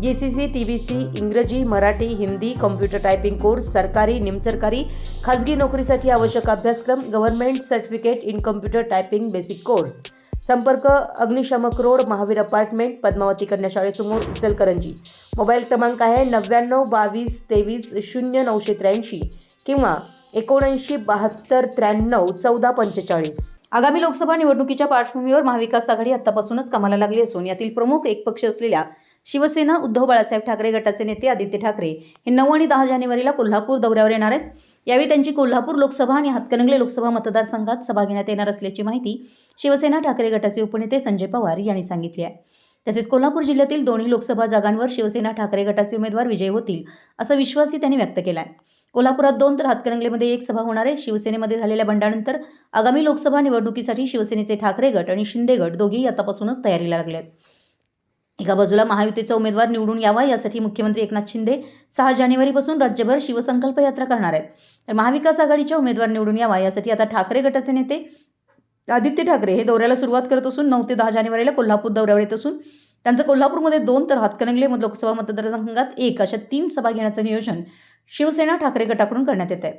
G C C T B C इंग्रजी Marathi Hindi computer typing course सरकारी निमसरकारी खाजगी नोकरीसाठी आवश्यक अभ्यासक्रम government certificate in computer typing basic course. संपर्क अग्निशामक रोड महावीर अपार्टमेंट पद्मावती कन्या शाळेसमोर इचलकरंजी मोबाईल क्रमांक आहे नव्याण्णव बावीस तेवीस शून्य नऊशे त्र्याऐंशी किंवा एकोणऐंशी बहात्तर त्र्याण्णव चौदा पंचेचाळीस. आगामी लोकसभा निवडणुकीच्या पार्श्वभूमीवर महाविकास आघाडी आतापासूनच कामाला लागली असून यातील प्रमुख एक पक्ष असलेल्या शिवसेना उद्धव बाळासाहेब ठाकरे गटाचे नेते आदित्य ठाकरे हे नऊ आणि दहा जानेवारीला कोल्हापूर दौऱ्यावर येणार आहेत. यावेळी त्यांची कोल्हापूर लोकसभा आणि हातकणंगले लोकसभा मतदारसंघात सभा घेण्यात येणार असल्याची माहिती शिवसेना ठाकरे गटाचे उपनेते संजय पवार यांनी सांगितली आहे. तसेच कोल्हापूर जिल्ह्यातील दोन्ही लोकसभा जागांवर शिवसेना ठाकरे गटाचे उमेदवार विजयी होतील असा विश्वासही त्यांनी व्यक्त केला आहे कोल्हापुरात दोन तर हातकणंगलेमध्ये एक सभा होणार आहे. शिवसेनेमध्ये झालेल्या बंडानंतर आगामी लोकसभा निवडणुकीसाठी शिवसेनेचे ठाकरे गट आणि शिंदे गट दोघेही आतापासूनच तयारीला लागले आहेत. एका बाजूला महायुतीचा उमेदवार निवडून यावा यासाठी मुख्यमंत्री एकनाथ शिंदे सहा जानेवारीपासून राज्यभर शिवसंकल्प यात्रा करणार आहेत. तर महाविकास आघाडीच्या उमेदवार निवडून यावा यासाठी आता ठाकरे गटाचे नेते आदित्य ठाकरे हे दौऱ्याला सुरुवात करत असून नऊ ते दहा जानेवारीला कोल्हापूर दौऱ्यावर येत असून त्यांचं कोल्हापूरमध्ये दोन तर हातकणंगले लोकसभा मतदारसंघात एक अशा तीन सभा घेण्याचं नियोजन शिवसेना ठाकरे गटाकडून करण्यात येत आहे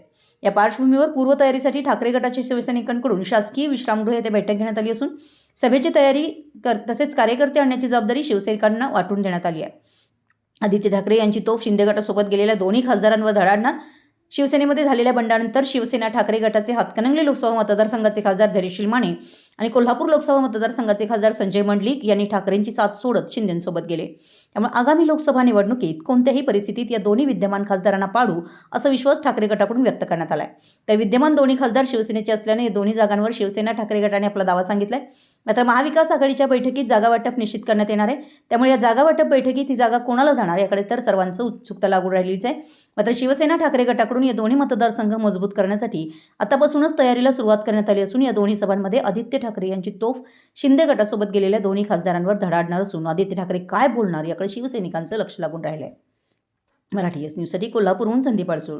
या पार्श्वभूमीवर पूर्वतयारीसाठी ठाकरे गटाच्या शिवसैनिकांकडून शासकीय विश्रामगृह येथे बैठक घेण्यात आली असून सभेची तयारी कर तसेच कार्यकर्ते आणण्याची जबाबदारी शिवसैनिकांना वाटून देण्यात आली आहे. आदित्य ठाकरे यांची तोफ शिंदे गटासोबत गेलेल्या दोन्ही खासदारांवर धडाडणार शिवसेनेमध्ये झालेल्या बंडानंतर शिवसेना ठाकरे गटाचे हातकणंगले लोकसभा मतदारसंघाचे खासदार धैर्यशील माने आणि कोल्हापूर लोकसभा मतदारसंघाचे खासदार संजय मंडलिक यांनी ठाकरेंची साथ सोडत शिंदेसोबत गेले. त्यामुळे आगामी लोकसभा निवडणुकीत कोणत्याही परिस्थितीत या दोन्ही विद्यमान खासदारांना पाडू असा विश्वास ठाकरे गटाकडून व्यक्त करण्यात आलाय. तर विद्यमान दोन्ही खासदार शिवसेनेचे असल्याने या दोन्ही जागांवर शिवसेना ठाकरे गटाने आपला दावा सांगितलाय. मात्र महाविकास आघाडीच्या बैठकीत जागा वाटप निश्चित करण्यात येणार आहे. त्यामुळे या जागा वाटप बैठकीत ही जागा कोणाला जाणार याकडे तर सर्वांचं उत्सुकता लागू राहिलीच आहे. मात्र शिवसेना ठाकरे गटाकडून या दोन्ही मतदारसंघ मजबूत करण्यासाठी आतापासूनच तयारीला सुरुवात करण्यात आली असून या दोन्ही सभांमध्ये आदित्य ठाकरे यांची तोफ शिंदे गटासोबत गेलेल्या दोन्ही खासदारांवर धडाडणार असून आदित्य ठाकरे काय बोलणार याकडे शिवसैनिकांचं लक्ष लागून राहिलंय. मराठी एस न्यूजसाठी कोल्हापूरहून संदीप अडसूळ.